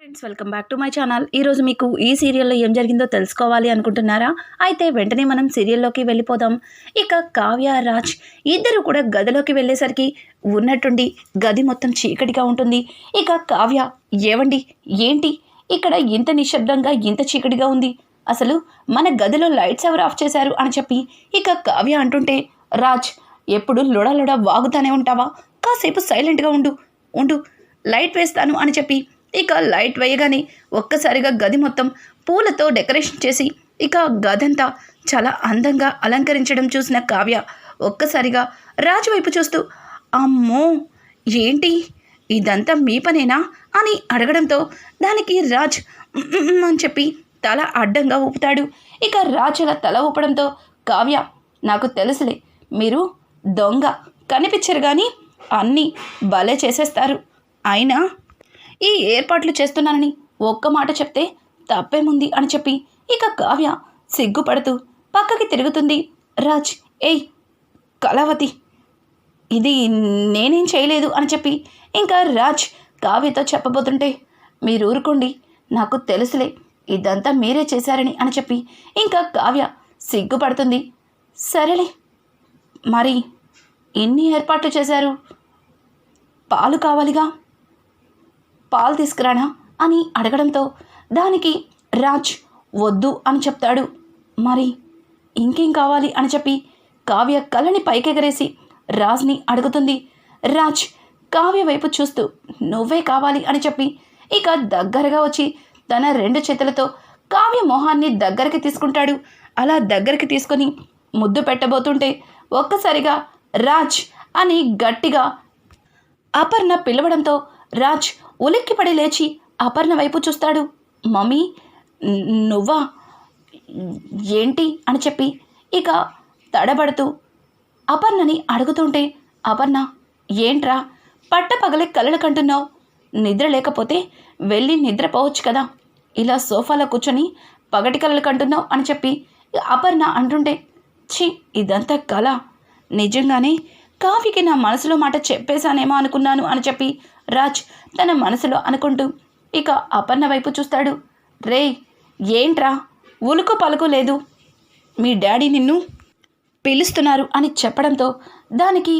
Friends welcome back to my channel ఈరోజు మీకు ఈ సీరియల్లో ఏం జరిగిందో తెలుసుకోవాలి అనుకుంటున్నారా? అయితే వెంటనే మనం సీరియల్లోకి వెళ్ళిపోదాం. ఇక కావ్య రాజ్ ఇద్దరు కూడా గదిలోకి వెళ్ళేసరికి ఉన్నట్టుండి గది మొత్తం చీకటిగా ఉంటుంది. ఇక కావ్య ఏవండి? ఏంటి? ఇక్కడ ఇంత నిశ్శబ్దంగా ఇంత చీకటిగా ఉంది. అసలు మన గదిలో లైట్స్ ఎవరు ఆఫ్ చేశారు అని చెప్పి ఇక కావ్య అంటుంటే రాజ్ ఎప్పుడు లొడ లొడ వాగుతానే ఉంటావా? కాసేపు సైలెంట్గా ఉండు ఉండు లైట్ వేస్తాను అని చెప్పి ఇక లైట్ వేయగానే ఒక్కసారిగా గది మొత్తం పూలతో డెకరేషన్ చేసి ఇక గదంతా చాలా అందంగా అలంకరించడం చూసిన కావ్య ఒక్కసారిగా రాజు వైపు చూస్తూ అమ్మో! ఏంటి? ఇదంతా మీ పనేనా? అని అడగడంతో దానికి రాజ్ అని చెప్పి తల అడ్డంగా ఊపుతాడు. ఇక రాజ్ అలా తల ఊపడంతో కావ్య నాకు తెలుసులే మీరు దొంగ కనిపించరు కానీ అన్నీ భలే చేసేస్తారు. అయినా ఈ ఏర్పాట్లు చేస్తున్నానని ఒక్క మాట చెప్తే తప్పేముంది అని చెప్పి ఇక కావ్య సిగ్గుపడుతూ పక్కకి తిరుగుతుంది. రాజ్ ఏయ్ కళావతి ఇది నేనేం చేయలేదు అని చెప్పి ఇంకా రాజ్ కావ్యతో చెప్పబోతుంటే మీరు ఊరుకోండి నాకు తెలుసులే ఇదంతా మీరే చేశారని అని చెప్పి ఇంకా కావ్య సిగ్గుపడుతుంది. సరేలే మరి ఎన్ని ఏర్పాట్లు చేశారు పాలు కావాలిగా? పాలు తీసుకురానా అని అడగడంతో దానికి రాజ్ వద్దు అని చెప్తాడు. మరి ఇంకేం కావాలి అని చెప్పి కావ్య కళ్ళని పైకెగరేసి రాజ్ని అడుగుతుంది. రాజ్ కావ్య వైపు చూస్తూ నువ్వే కావాలి అని చెప్పి ఇక దగ్గరగా వచ్చి తన రెండు చేతులతో కావ్య మొహాన్ని దగ్గరికి తీసుకుంటాడు. అలా దగ్గరికి తీసుకొని ముద్దు పెట్టబోతుంటే ఒక్కసారిగా రాజ్ అని గట్టిగా అపర్ణ పిలవడంతో రాజ్ ఉలిక్కిపడి లేచి అపర్ణ వైపు చూస్తాడు. మమ్మీ నువ్వా? ఏంటి? అని చెప్పి ఇక తడబడుతూ అపర్ణని అడుగుతుంటే అపర్ణ ఏంట్రా? పట్టపగలే కలలు కంటున్నావు. నిద్ర లేకపోతే వెళ్ళి నిద్రపోవచ్చు కదా. ఇలా సోఫాలో కూర్చొని పగటి కలలు కంటున్నావు అని చెప్పి అపర్ణ అంటుంటే ఛీ ఇదంతా కళ నిజంగానే కాఫీకి నా మనసులో మాట చెప్పేశానేమో అనుకున్నాను అని చెప్పి రాజ్ తన మనసులో అనుకుంటూ ఇక అపర్ణ వైపు చూస్తాడు. రే ఏంట్రా? ఉలుకు పలుకు లేదు. మీ డాడీ నిన్ను పిలుస్తున్నారు అని చెప్పడంతో దానికి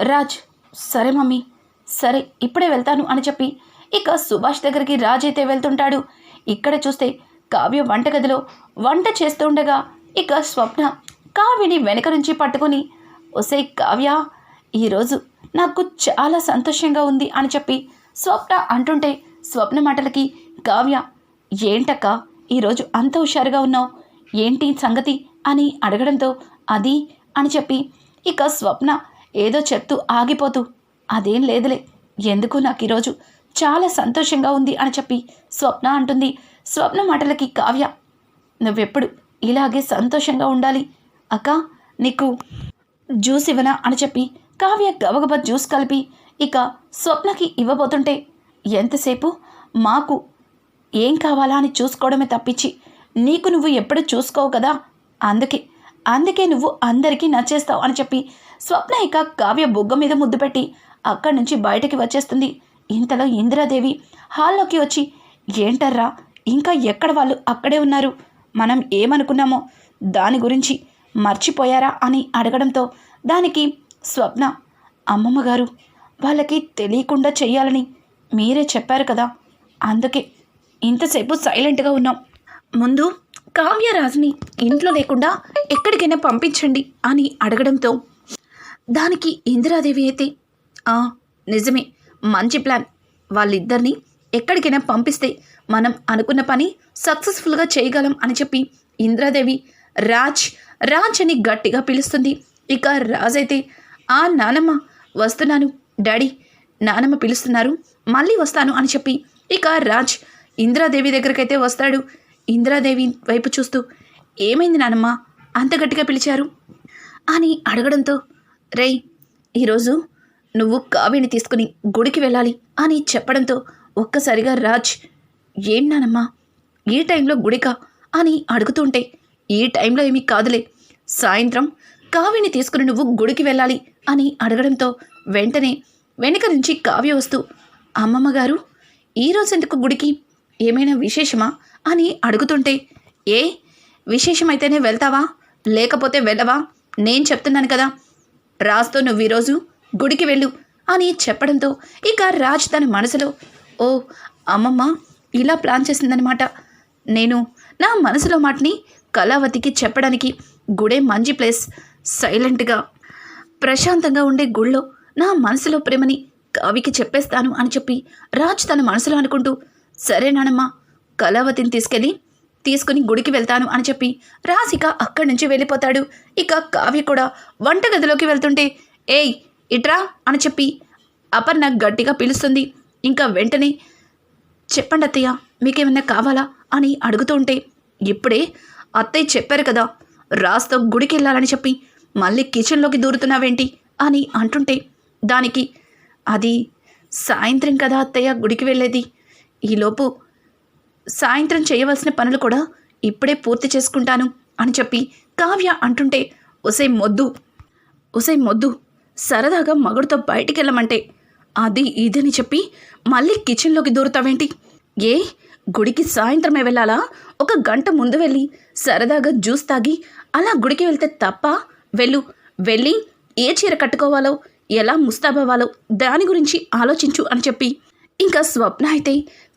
రాజ్ సరే మమ్మీ సరే ఇప్పుడే వెళ్తాను అని చెప్పి ఇక సుభాష్ దగ్గరికి రాజ్ అయితే వెళ్తుంటాడు. ఇక్కడ చూస్తే కావ్య వంటగదిలో వంట చేస్తుండగా ఇక స్వప్న కావ్యని వెనక నుంచి పట్టుకొని ఒసే కావ్య ఈరోజు నాకు చాలా సంతోషంగా ఉంది అని చెప్పి స్వప్న అంటుంటే స్వప్న మాటలకి కావ్య ఏంటక్క? ఈరోజు అంత హుషారుగా ఉన్నావు. ఏంటి సంగతి? అని అడగడంతో అది అని చెప్పి ఇక స్వప్న ఏదో చెప్తూ ఆగిపోతూ అదేం లేదులే. ఎందుకు నాకు ఈరోజు చాలా సంతోషంగా ఉంది? అని చెప్పి స్వప్న అంటుంది. స్వప్న మాటలకి కావ్య నువ్వెప్పుడు ఇలాగే సంతోషంగా ఉండాలి? అక్క నీకు జ్యూస్ ఇవ్వనా? అని చెప్పి కావ్య గబగబా జ్యూస్ కలిపి ఇక స్వప్నకి ఇవ్వబోతుంటే ఎంతసేపు? మాకు ఏం కావాలా అని చూసుకోవడమే తప్పించి నీకు నువ్వు ఎప్పుడు చూసుకోవు కదా? అందుకే అందుకే నువ్వు అందరికీ నచ్చేస్తావు అని చెప్పి స్వప్న ఇక కావ్య బుగ్గ మీద ముద్దు పెట్టి అక్కడి నుంచి బయటకి వచ్చేస్తుంది. ఇంతలో ఇందిరాదేవి హాల్లోకి వచ్చి ఏంటర్రా ఇంకా ఎక్కడ వాళ్ళు అక్కడే ఉన్నారు? మనం ఏమనుకున్నామో దాని గురించి మర్చిపోయారా? అని అడగడంతో దానికి స్వప్న అమ్మమ్మ గారు వాళ్ళకి తెలియకుండా చెయ్యాలని మీరే చెప్పారు కదా. అందుకే ఇంతసేపు సైలెంట్గా ఉన్నాం. ముందు కావ్యరాజుని ఇంట్లో లేకుండా ఎక్కడికైనా పంపించండి అని అడగడంతో దానికి ఇందిరాదేవి అయితే "ఆ, నిజమే మంచి ప్లాన్. వాళ్ళిద్దరిని ఎక్కడికైనా పంపిస్తే మనం అనుకున్న పని సక్సెస్ఫుల్గా చేయగలం అని చెప్పి ఇందిరాదేవి రాజ్ రాజ్ అని గట్టిగా పిలుస్తుంది. ఇక రాజ్ అయితే ఆ నానమ్మ వస్తున్నాను. డాడీ నానమ్మ పిలుస్తున్నారు. మళ్ళీ వస్తాను అని చెప్పి ఇక రాజ్ ఇందిరాదేవి దగ్గరకైతే వస్తాడు. ఇందిరాదేవి వైపు చూస్తూ ఏమైంది నానమ్మ? అంత గట్టిగా పిలిచారు? అని అడగడంతో రేయ్ ఈరోజు నువ్వు కావ్యని తీసుకుని గుడికి వెళ్ళాలి అని చెప్పడంతో ఒక్కసారిగా రాజ్ ఏం నానమ్మా? ఈ టైంలో గుడికా? అని అడుగుతుంటే ఈ టైంలో ఏమీ కాదులే. సాయంత్రం కావ్యని తీసుకుని నువ్వు గుడికి వెళ్ళాలి అని అడగడంతో వెంటనే వెనక నుంచి కావ్య వస్తూ అమ్మమ్మ గారు ఈరోజు ఎందుకు గుడికి? ఏమైనా విశేషమా? అని అడుగుతుంటే ఏ విశేషమైతేనే వెళ్తావా? లేకపోతే వెళ్ళవా? నేను చెప్తున్నాను కదా. రాజుతో నువ్వు ఈరోజు గుడికి వెళ్ళు అని చెప్పడంతో ఇక రాజ్ తన మనసులో ఓ అమ్మమ్మ ఇలా ప్లాన్ చేసిందనమాట నేను నా మనసులో మాటని కళావతికి చెప్పడానికి గుడే మంచి ప్లేస్. సైలెంట్గా ప్రశాంతంగా ఉండే గుళ్ళో నా మనసులో ప్రేమని కావికి చెప్పేస్తాను అని చెప్పి రాజ్ తన మనసులో అనుకుంటూ సరే నానమ్మ కళావతిని తీసుకెళ్ళి తీసుకుని గుడికి వెళ్తాను అని చెప్పి రాసిక అక్కడి నుంచి వెళ్ళిపోతాడు. ఇక కావ్య కూడా వంటగదిలోకి వెళ్తుంటే ఏయ్ ఇట్రా అని చెప్పి అపర్ణ గట్టిగా పిలుస్తుంది. ఇంకా వెంటనే చెప్పండి అత్తయ్య మీకేమైనా కావాలా అని అడుగుతుంటే ఇప్పుడే అత్తయ్య చెప్పారు కదా రాస్తో గుడికి వెళ్ళాలని చెప్పి మళ్ళీ కిచెన్లోకి దూరుతున్నావేంటి? అని అంటుంటే దానికి అది సాయంత్రం కదా అత్తయ్య గుడికి వెళ్ళేది. ఈలోపు సాయంత్రం చేయవలసిన పనులు కూడా ఇప్పుడే పూర్తి చేసుకుంటాను అని చెప్పి కావ్య అంటుంటే ఒసే మొద్దు ఒసే మొద్దు సరదాగా మగుడితో బయటికి వెళ్ళమంటే అది ఇదని చెప్పి మళ్ళీ కిచెన్లోకి దూరుతావేంటి? ఏ గుడికి సాయంత్రమే వెళ్ళాలా? ఒక గంట ముందు వెళ్ళి సరదాగా జ్యూస్ తాగి అలా గుడికి వెళ్తే తప్ప వెళ్ళు. వెళ్ళి ఏ చీర కట్టుకోవాలో ఎలా ముస్తాబవ్వాలో దాని గురించి ఆలోచించు అని చెప్పి. ఇంకా స్వప్న అయితే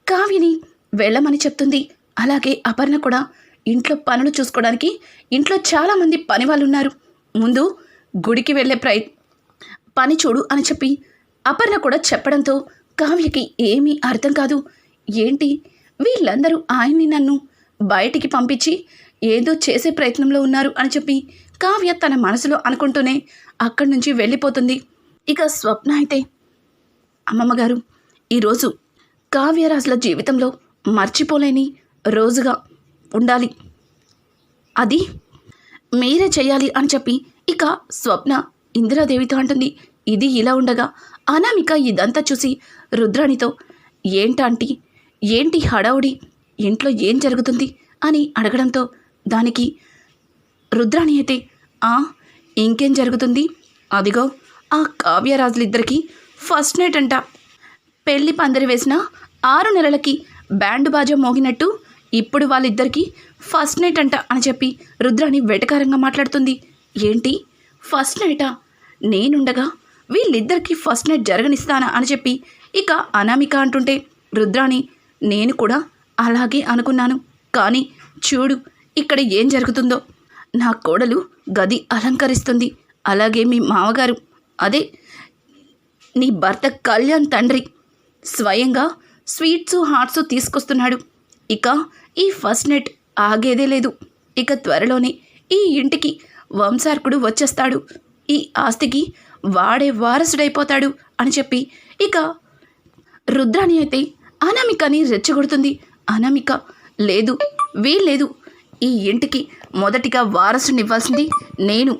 కావ్యని వెళ్ళమని చెప్తుంది. అలాగే అపర్ణ కూడా ఇంట్లో పనులు చూసుకోవడానికి ఇంట్లో చాలామంది పని వాళ్ళు ఉన్నారు ముందు గుడికి వెళ్ళే ప్రయ పని చూడు అని చెప్పి అపర్ణ కూడా చెప్పడంతో కావ్యకి ఏమీ అర్థం కాదు. ఏంటి? వీళ్ళందరూ ఆయన్ని నన్ను బయటికి పంపించి ఏదో చేసే ప్రయత్నంలో ఉన్నారు అని చెప్పి కావ్య తన మనసులో అనుకుంటూనే అక్కడి నుంచి వెళ్ళిపోతుంది. ఇక స్వప్న అయితే అమ్మమ్మ గారు ఈరోజు కావ్యరాజుల జీవితంలో మర్చిపోలేని రోజుగా ఉండాలి. అది మీరే చేయాలి అని చెప్పి ఇక స్వప్న ఇందిరాదేవితో అంటుంది. ఇది ఇలా ఉండగా అనామిక ఇదంతా చూసి రుద్రాణితో ఏంటంటీ ఏంటి హడావుడి? ఇంట్లో ఏం జరుగుతుంది? అని అడగడంతో దానికి రుద్రాణి అయితే ఆ ఇంకేం జరుగుతుంది? అదిగో ఆ కావ్యరాజులిద్దరికీ ఫస్ట్ నైట్ అంట. పెళ్ళి పందిరి వేసిన ఆరు నెలలకి బ్యాండ్ బాజా మోగినట్టు ఇప్పుడు వాళ్ళిద్దరికీ ఫస్ట్ నైట్ అంట అని చెప్పి రుద్రాణి వెటకారంగా మాట్లాడుతుంది. ఏంటి? ఫస్ట్ నైటా? నేనుండగా వీళ్ళిద్దరికీ ఫస్ట్ నైట్ జరగనిస్తానా అని చెప్పి ఇక అనామిక అంటుంటే రుద్రాణి నేను కూడా అలాగే అనుకున్నాను. కానీ చూడు ఇక్కడ ఏం జరుగుతుందో. నా కోడలు గది అలంకరిస్తుంది. అలాగే మీ మామగారు. అదే నీ భర్త కళ్యాణ్ తండ్రి. స్వయంగా స్వీట్స్ హాట్స్ తీసుకొస్తున్నాడు. ఇక ఈ ఫస్ట్ నెట్ ఆగేదే లేదు. ఇక త్వరలోనే ఈ ఇంటికి వంశార్కుడు వచ్చేస్తాడు. ఈ ఆస్తికి వాడే వారసుడైపోతాడు అని చెప్పి ఇక రుద్రాణి అయితే అనామికని రెచ్చగొడుతుంది. అనామిక లేదు వీల్లేదు. ఈ ఇంటికి మొదటిగా వారసునివ్వాల్సింది నేను.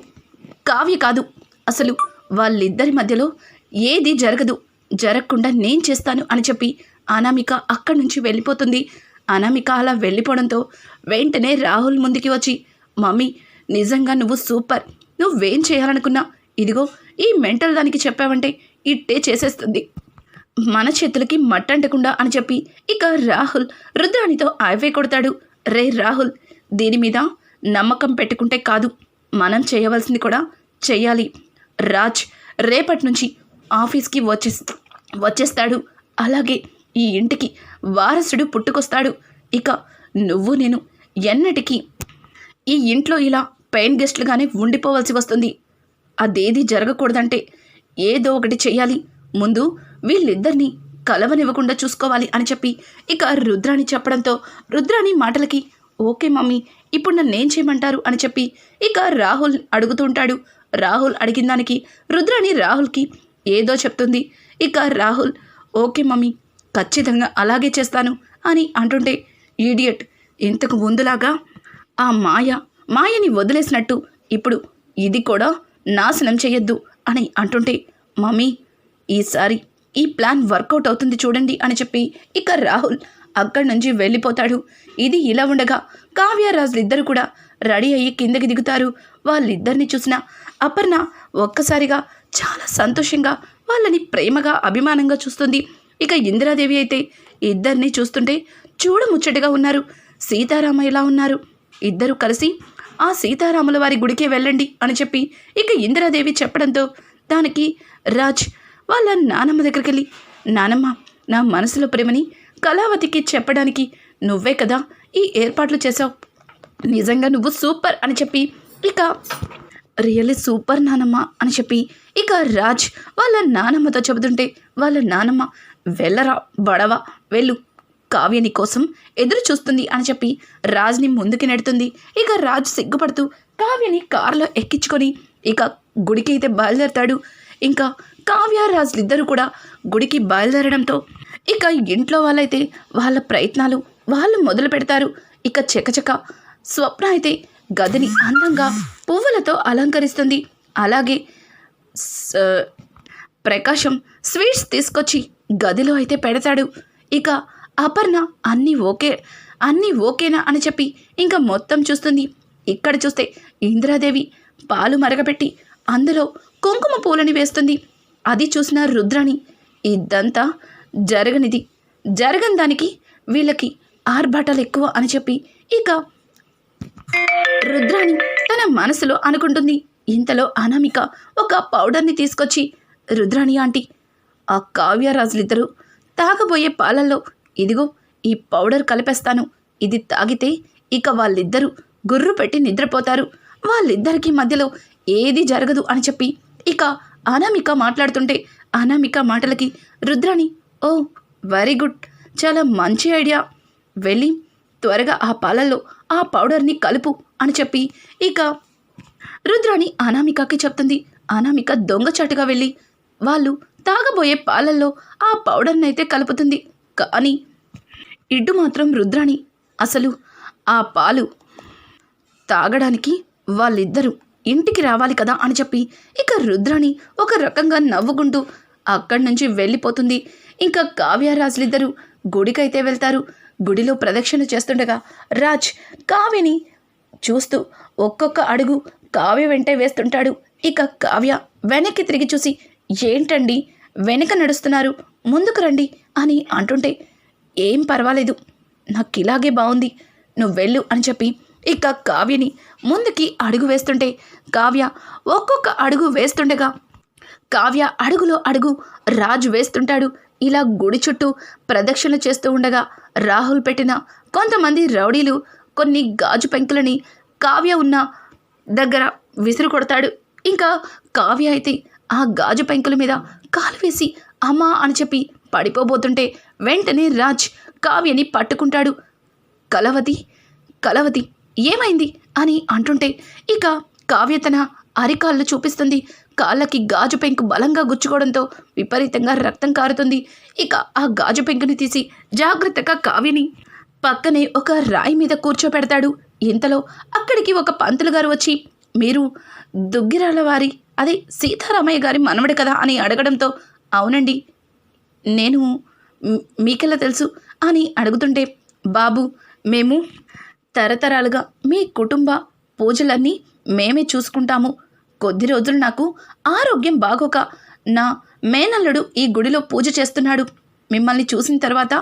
కావ్య కాదు. అసలు వాళ్ళిద్దరి మధ్యలో ఏది జరగదు. జరగకుండా నేను చేస్తాను అని చెప్పి అనామిక అక్కడి నుంచి వెళ్ళిపోతుంది. అనామిక అలా వెళ్ళిపోవడంతో వెంటనే రాహుల్ ముందుకి వచ్చి మమ్మీ నిజంగా నువ్వు సూపర్. నువ్వేం చేయాలనుకున్నా? ఇదిగో ఈ మెంటల్ దానికి చెప్పావంటే ఇట్టే చేసేస్తుంది. మన చేతులకి మట్టంటకుండా అని చెప్పి ఇక రాహుల్ రుద్రాణితో ఆయవే కొడతాడు. రే రాహుల్ దీని మీద నమ్మకం పెట్టుకుంటే కాదు. మనం చేయవలసింది కూడా చెయ్యాలి. రాజ్ రేపటి నుంచి ఆఫీస్కి వచ్చే వచ్చేస్తాడు. అలాగే ఈ ఇంటికి వారసుడు పుట్టుకొస్తాడు. ఇక నువ్వు నేను ఎన్నటికీ ఈ ఇంట్లో ఇలా పెయిన్ గెస్ట్లుగానే ఉండిపోవాల్సి వస్తుంది. అదేది జరగకూడదంటే ఏదో ఒకటి చెయ్యాలి. ముందు వీళ్ళిద్దరినీ కలవనివ్వకుండా చూసుకోవాలి అని చెప్పి ఇక రుద్రాణి చెప్పడంతో రుద్రాణి మాటలకి ఓకే మమ్మీ ఇప్పుడు నన్ను ఏం చేయమంటారు? అని చెప్పి ఇక రాహుల్ అడుగుతుంటాడు రాహుల్ అడిగిన దానికి రుద్రాణి రాహుల్కి ఏదో చెప్తుంది. ఇక రాహుల్ ఓకే మమ్మీ ఖచ్చితంగా అలాగే చేస్తాను అని అంటుంటే ఈడియట్ ఇంతకు ముందులాగా ఆ మాయ మాయని వదిలేసినట్టు ఇప్పుడు ఇది కూడా నాశనం చేయొద్దు అని అంటుంటే మమ్మీ ఈసారి ఈ ప్లాన్ వర్కౌట్ అవుతుంది చూడండి అని చెప్పి ఇక రాహుల్ అక్కడి నుంచి వెళ్ళిపోతాడు. ఇది ఇలా ఉండగా కావ్యరాజులు ఇద్దరు కూడా రెడీ అయ్యి కిందకి దిగుతారు. వాళ్ళిద్దరిని చూసిన అపర్ణ ఒక్కసారిగా చాలా సంతోషంగా వాళ్ళని ప్రేమగా అభిమానంగా చూస్తుంది. ఇక ఇందిరాదేవి అయితే ఇద్దరిని చూస్తుంటే చూడముచ్చటగా ఉన్నారు. సీతారామయ్యలా ఉన్నారు? ఇద్దరు కలిసి ఆ సీతారాముల వారి గుడికే వెళ్ళండి అని చెప్పి ఇక ఇందిరాదేవి చెప్పడంతో దానికి రాజ్ వాళ్ళ నానమ్మ దగ్గరికి వెళ్ళి నానమ్మ నా మనసులో ప్రేమని కళావతికి చెప్పడానికి నువ్వే కదా ఈ ఏర్పాట్లు చేసావు నిజంగా నువ్వు సూపర్ అని చెప్పి ఇక రియల్లీ సూపర్ నానమ్మ అని చెప్పి ఇక రాజ్ వాళ్ళ నానమ్మతో చెబుతుంటే వాళ్ళ నానమ్మ వెళ్ళరా బడవ వెళ్ళు. కావ్యని కోసం ఎదురు చూస్తుంది అని చెప్పి రాజ్ని ముందుకి నెడుతుంది. ఇక రాజ్ సిగ్గుపడుతూ కావ్యని కారులో ఎక్కించుకొని ఇక గుడికి అయితే బయలుదేరతాడు. ఇంకా కావ్యరాజులు ఇద్దరు కూడా గుడికి బయలుదేరడంతో ఇక ఇంట్లో వాళ్ళైతే వాళ్ళ ప్రయత్నాలు వాళ్ళు మొదలు పెడతారు. ఇక చకచక స్వప్న అయితే గదిని అందంగా పువ్వులతో అలంకరిస్తుంది. అలాగే స- ప్రకాశం స్వీట్స్ తీసుకొచ్చి గదిలో అయితే పెడతాడు. ఇక అపర్ణ అన్నీ ఓకే అన్నీ ఓకేనా అని చెప్పి ఇంకా మొత్తం చూస్తుంది. ఇక్కడ చూస్తే ఇందిరాదేవి పాలు మరగపెట్టి అందులో కుంకుమ పూలని వేస్తుంది. అది చూసిన రుద్రాణి ఇదంతా జరగనిది. జరగని దానికి వీళ్ళకి ఆర్భాటాలు ఎక్కువ అని చెప్పి ఇక రుద్రాణి తన మనసులో అనుకుంటుంది. ఇంతలో అనామిక ఒక పౌడర్ని తీసుకొచ్చి రుద్రాణి ఆంటీ ఆ కావ్యరాజులిద్దరూ తాగబోయే పాలల్లో ఇదిగో ఈ పౌడర్ కలిపేస్తాను. ఇది తాగితే ఇక వాళ్ళిద్దరూ గుర్రు పెట్టి నిద్రపోతారు. వాళ్ళిద్దరికీ మధ్యలో ఏది జరగదు అని చెప్పి ఇక అనామిక మాట్లాడుతుంటే అనామిక మాటలకి రుద్రాణి ఓ వెరీ గుడ్. చాలా మంచి ఐడియా. వెళ్ళి త్వరగా ఆ పాలల్లో ఆ పౌడర్ని కలుపు అని చెప్పి ఇక రుద్రాణి అనామికకి చెప్తుంది. అనామిక దొంగచాటుగా వెళ్ళి వాళ్ళు తాగబోయే పాలల్లో ఆ పౌడర్ని అయితే కలుపుతుంది. కానీ ఇడ్డు మాత్రం రుద్రాణి అసలు ఆ పాలు తాగడానికి వాళ్ళిద్దరూ ఇంటికి రావాలి కదా అని చెప్పి ఇక రుద్రాణి ఒక రకంగా నవ్వుకుంటూ అక్కడి నుంచి వెళ్ళిపోతుంది. ఇంకా కావ్యరాజులిద్దరూ గుడికైతే వెళ్తారు. గుడిలో ప్రదక్షిణ చేస్తుండగా రాజ్ కావ్యని చూస్తూ ఒక్కొక్క అడుగు కావ్య వెంటే వేస్తుంటాడు. ఇక కావ్య వెనక్కి తిరిగి చూసి ఏంటండి? వెనక నడుస్తున్నారు. ముందుకు రండి అని అంటుంటే ఏం పర్వాలేదు. నాకు ఇలాగే బాగుంది నువ్వు వెళ్ళు అని చెప్పి ఇక కావ్యని ముందుకి అడుగు వేస్తుంటే కావ్య ఒక్కొక్క అడుగు వేస్తుండగా కావ్య అడుగులో అడుగు రాజు వేస్తుంటాడు. ఇలా గుడి చుట్టూ ప్రదక్షిణ చేస్తూ ఉండగా రాహుల్ పెట్టిన కొంతమంది రౌడీలు కొన్ని గాజు పెంకులని కావ్య ఉన్న దగ్గర విసురు కొడతాడు. ఇంకా కావ్య అయితే ఆ గాజు పెంకుల మీద కాలు వేసి అమ్మా అని చెప్పి పడిపోబోతుంటే వెంటనే రాజ్ కావ్యని పట్టుకుంటాడు. కలవతి కలవతి ఏమైంది అని అంటుంటే ఇక కావ్య తన అరికాళ్ళు చూపిస్తుంది. కాళ్ళకి గాజు పెంకు బలంగా గుచ్చుకోవడంతో విపరీతంగా రక్తం కారుతుంది. ఇక ఆ గాజు పెంకుని తీసి జాగ్రత్తగా కావ్యని పక్కనే ఒక రాయి మీద కూర్చోపెడతాడు. ఇంతలో అక్కడికి ఒక పంతులు గారు వచ్చి మీరు దుగ్గిరాల వారి అదే సీతారామయ్య గారి మనవడు కదా అని అడగడంతో అవునండి నేను మీకెలా తెలుసు అని అడుగుతుంటే బాబు మేము తరతరాలుగా మీ కుటుంబ పూజలన్నీ మేమే చూసుకుంటాము. కొద్ది రోజులు నాకు ఆరోగ్యం బాగోక నా మేనల్లుడు ఈ గుడిలో పూజ చేస్తున్నాడు. మిమ్మల్ని చూసిన తర్వాత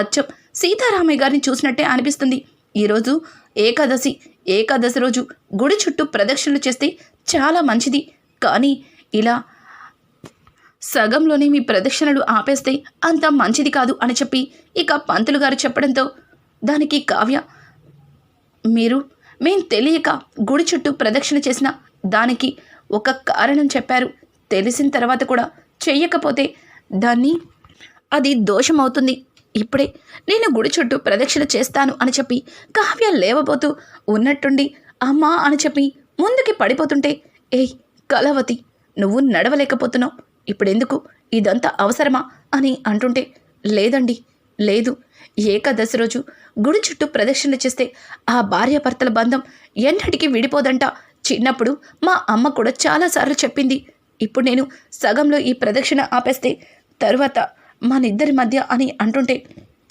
అచ్చం సీతారామయ్య గారిని చూసినట్టే అనిపిస్తుంది. ఈరోజు ఏకాదశి. ఏకాదశి రోజు గుడి చుట్టూ ప్రదక్షిణలు చేస్తే చాలా మంచిది. కానీ ఇలా సగంలోనే మీ ప్రదక్షిణలు ఆపేస్తే అంత మంచిది కాదు అని చెప్పి ఇక పంతులు గారు చెప్పడంతో దానికి కావ్య మీరు మేం తెలియక గుడి చుట్టూ ప్రదక్షిణ చేసిన దానికి ఒక కారణం చెప్పారు. తెలిసిన తర్వాత కూడా చెయ్యకపోతే దాన్ని అది దోషమవుతుంది. ఇప్పుడే నేను గుడి చుట్టూ ప్రదక్షిణ చేస్తాను అని చెప్పి కావ్య లేవబోతూ ఉన్నట్టుండి అమ్మా అని చెప్పి ముందుకి పడిపోతుంటే ఏయ్ కలవతి నువ్వు నడవలేకపోతున్నావు. ఇప్పుడెందుకు? ఇదంతా అవసరమా? అని అంటుంటే లేదండి. లేదు. ఏకాదశి రోజు గుడి చుట్టూ ప్రదక్షిణ చేస్తే ఆ భార్యాభర్తల బంధం ఎన్నటికీ విడిపోదంట. చిన్నప్పుడు మా అమ్మ కూడా చాలాసార్లు చెప్పింది. ఇప్పుడు నేను సగంలో ఈ ప్రదక్షిణ ఆపేస్తే తరువాత మనిద్దరి మధ్య అని అంటుంటే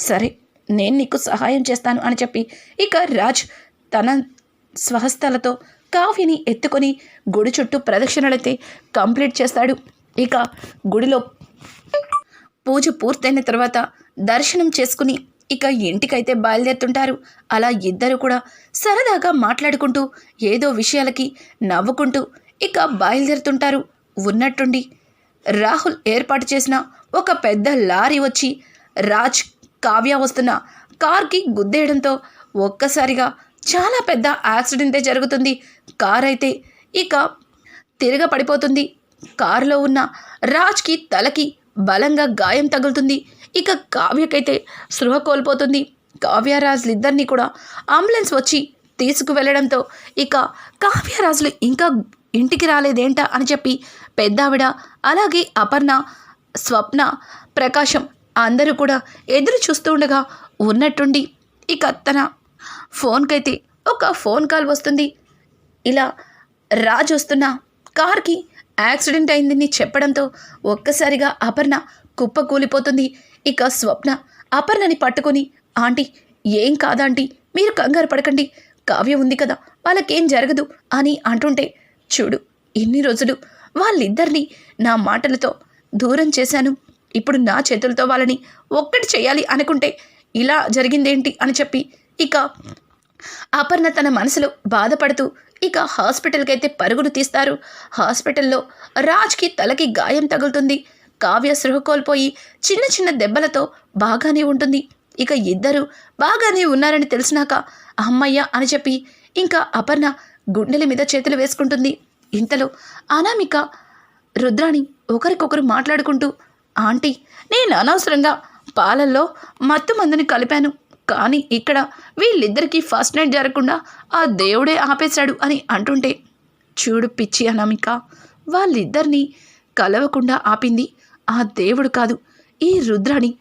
సరే నేను నీకు సహాయం చేస్తాను అని చెప్పి ఇక రాజ్ తన స్వహస్తాలతో కాఫీని ఎత్తుకొని గుడి చుట్టూ ప్రదక్షిణలైతే కంప్లీట్ చేస్తాడు. ఇక గుడిలో పూజ పూర్తయిన తర్వాత దర్శనం చేసుకుని ఇక ఇంటికైతే బయలుదేరుతుంటారు. అలా ఇద్దరు కూడా సరదాగా మాట్లాడుకుంటూ ఏదో విషయాలకి నవ్వుకుంటూ ఇక బయలుదేరుతుంటారు. ఉన్నట్టుండి రాహుల్ ఏర్పాటు చేసిన ఒక పెద్ద లారీ వచ్చి రాజ్ కావ్య వస్తున్న కార్కి గుద్దేయడంతో ఒక్కసారిగా చాలా పెద్ద యాక్సిడెంటే జరుగుతుంది. కార్ అయితే ఇక తిరగ పడిపోతుంది కారులో ఉన్న రాజ్కి తలకి బలంగా గాయం తగులుతుంది. ఇక కావ్యకైతే స్పృహ కోల్పోతుంది. కావ్యరాజులిద్దరినీ కూడా అంబులెన్స్ వచ్చి తీసుకువెళ్ళడంతో ఇక కావ్యరాజులు ఇంకా ఇంటికి రాలేదేంటా అని చెప్పి పెద్దావిడ అలాగే అపర్ణ స్వప్న ప్రకాశం అందరూ కూడా ఎదురు చూస్తూ ఉండగా ఉన్నట్టుండి ఇక తన ఫోన్కైతే ఒక ఫోన్ కాల్ వస్తుంది. ఇలా రాజు వస్తున్న కార్కి యాక్సిడెంట్ అయిందని చెప్పడంతో ఒక్కసారిగా అపర్ణ కుప్ప కూలిపోతుంది ఇక స్వప్న అపర్ణని పట్టుకొని ఆంటీ ఏం కాదాంటీ? మీరు కంగారు పడకండి. కావ్య ఉంది కదా వాళ్ళకేం జరగదు అని అంటుంటే చూడు ఇన్ని రోజులు వాళ్ళిద్దరినీ నా మాటలతో దూరం చేశాను. ఇప్పుడు నా చేతులతో వాళ్ళని ఒక్కటి చేయాలి అనుకుంటే ఇలా జరిగిందేంటి? అని చెప్పి ఇక అపర్ణ తన మనసులో బాధపడుతూ ఇక హాస్పిటల్కి అయితే పరుగులు తీస్తారు. హాస్పిటల్లో రాజ్కి తలకి గాయం తగులుతుంది. కావ్య సృహ కోల్పోయి చిన్న చిన్న దెబ్బలతో బాగానే ఉంటుంది. ఇక ఇద్దరు బాగానే ఉన్నారని తెలిసినాక అమ్మయ్య అని చెప్పి ఇంకా అపర్ణ గుండెల మీద చేతులు వేసుకుంటుంది. ఇంతలో అనామిక రుద్రాణి ఒకరికొకరు మాట్లాడుకుంటూ ఆంటీ నేను అనవసరంగా పాలల్లో మత్తు మందుని కలిపాను. కానీ ఇక్కడ వీళ్ళిద్దరికీ ఫస్ట్ నైట్ జరగకుండా ఆ దేవుడే ఆపేశాడు అని అంటుంటే చూడు పిచ్చి అనామిక వాళ్ళిద్దరినీ కలవకుండా ఆపింది. ఆ దేవుడు కాదు. ఈ రుద్రాణి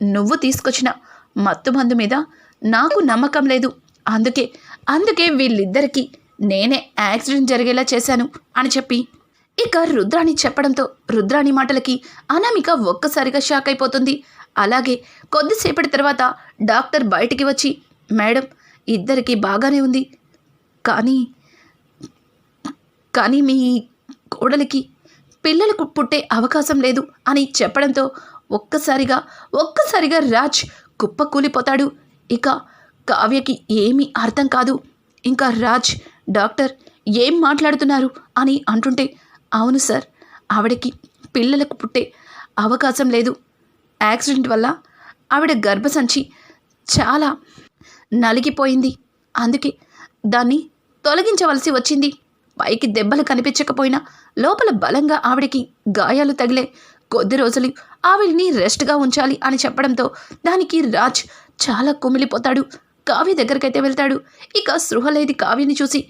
నువ్వు తీసుకొచ్చిన మత్తు మందు మీద నాకు నమ్మకం లేదు. అందుకే అందుకే వీళ్ళిద్దరికీ నేనే యాక్సిడెంట్ జరిగేలా చేశాను అని చెప్పి. ఇక రుద్రాణి చెప్పడంతో రుద్రాణి మాటలకి అనామిక ఒక్కసారిగా షాక్ అయిపోతుంది. అలాగే కొద్దిసేపటి తర్వాత డాక్టర్ బయటికి వచ్చి మేడం ఇద్దరికి బాగానే ఉంది. కానీ కానీ మీ కోడలికి పిల్లలకు పుట్టే అవకాశం లేదు అని చెప్పడంతో ఒక్కసారిగా ఒక్కసారిగా రాజ్ కుప్పకూలిపోతాడు. ఇక కావ్యకి ఏమీ అర్థం కాదు. ఇంకా రాజ్ డాక్టర్ ఏం మాట్లాడుతున్నారు అని అంటుంటే అవును సార్ ఆవిడకి పిల్లలకు పుట్టే అవకాశం లేదు. యాక్సిడెంట్ వల్ల ఆవిడ గర్భసంచి చాలా నలిగిపోయింది. అందుకే దాన్ని తొలగించవలసి వచ్చింది. పైకి దెబ్బలు కనిపించకపోయినా లోపల బలంగా ఆవిడకి గాయాలు తగిలే కొద్ది రోజులు ఆవిడ్ని రెస్ట్గా ఉంచాలి అని చెప్పడంతో దానికి రాజ్ చాలా కుమిలిపోతాడు. కావ్య దగ్గరికైతే వెళ్తాడు. ఇక సృహలేది కావ్యని చూసి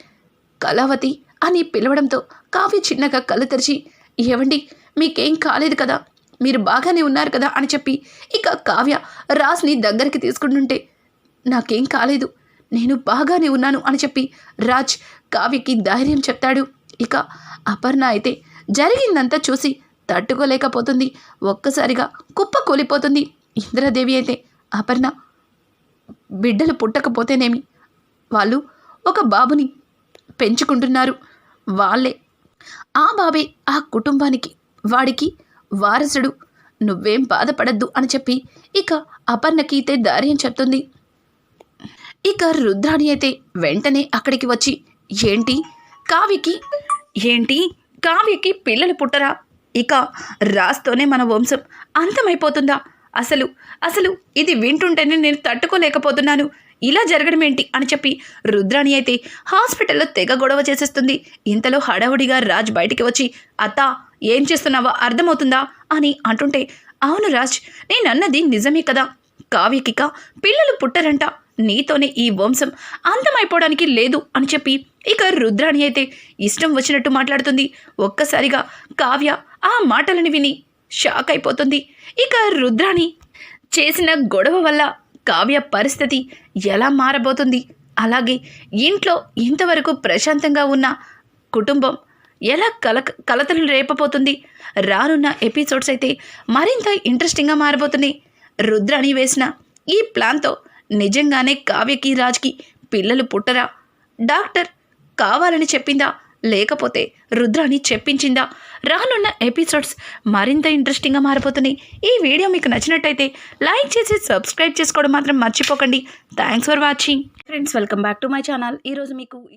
కళావతి అని పిలవడంతో కావ్య చిన్నగా కళ్ళు తెరిచి ఏవండి మీకేం కాలేదు కదా? మీరు బాగానే ఉన్నారు కదా? అని చెప్పి ఇక కావ్య రాజ్ని దగ్గరికి తీసుకుంటుంటే నాకేం కాలేదు. నేను బాగానే ఉన్నాను అని చెప్పి రాజ్ కావ్యకి ధైర్యం చెప్తాడు. ఇక అపర్ణ అయితే జరిగిందంతా చూసి తట్టుకోలేకపోతుంది. ఒక్కసారిగా కుప్ప కూలిపోతుంది. ఇంద్రదేవి అయితే అపర్ణ బిడ్డలు పుట్టకపోతేనేమి? వాళ్ళు ఒక బాబుని పెంచుకుంటున్నారు. వాళ్ళే. ఆ బాబే ఆ కుటుంబానికి వాడికి వారసుడు. నువ్వేం బాధపడద్దు అని చెప్పి ఇక అపర్ణకి అయితే ధైర్యం చెప్తుంది. ఇక రుద్రాణి అయితే వెంటనే అక్కడికి వచ్చి ఏంటి? కావ్యకి ఏంటి? కావ్యకి పిల్లలు పుట్టరా? ఇక రాస్తోనే మన వంశం అంతమైపోతుందా? అసలు అసలు ఇది వింటుంటేనే నేను తట్టుకోలేకపోతున్నాను. ఇలా జరగడం ఏంటి అని చెప్పి రుద్రాణి అయితే హాస్పిటల్లో తెగ గొడవ చేసేస్తుంది. ఇంతలో హడావుడిగా రాజ్ బయటికి వచ్చి అత్తా ఏం చేస్తున్నావో అర్థమవుతుందా? అని అంటుంటే అవును రాజ్ నేనన్నది నిజమే కదా. కావ్యకిక పిల్లలు పుట్టరంట. నీతోనే ఈ వంశం అంతమైపోవడానికి లేదు అని చెప్పి ఇక రుద్రాణి అయితే ఇష్టం వచ్చినట్టు మాట్లాడుతుంది. ఒక్కసారిగా కావ్య ఆ మాటలను విని షాక్ అయిపోతుంది. ఇక రుద్రాణి చేసిన గొడవ వల్ల కావ్య పరిస్థితి ఎలా మారబోతుంది? అలాగే ఇంట్లో ఇంతవరకు ప్రశాంతంగా ఉన్న కుటుంబం ఎలా కల కలతలు రేపబోతుంది? రానున్న ఎపిసోడ్స్ అయితే మరింత ఇంట్రెస్టింగ్గా మారబోతున్నాయి. రుద్రాణి వేసిన ఈ ప్లాన్తో నిజంగానే కావ్యకి రాజ్కి పిల్లలు పుట్టరా? డాక్టర్ కావాలని చెప్పిందా? లేకపోతే రుద్రాని చెప్పించిందా? రానున్న ఎపిసోడ్స్ మరింత ఇంట్రెస్టింగ్గా మారిపోతున్నాయి. ఈ వీడియో మీకు నచ్చినట్టయితే లైక్ చేసి సబ్స్క్రైబ్ చేసుకోవడం మాత్రం మర్చిపోకండి. Thanks for watching. Friends welcome back to my channel ఈరోజు మీకు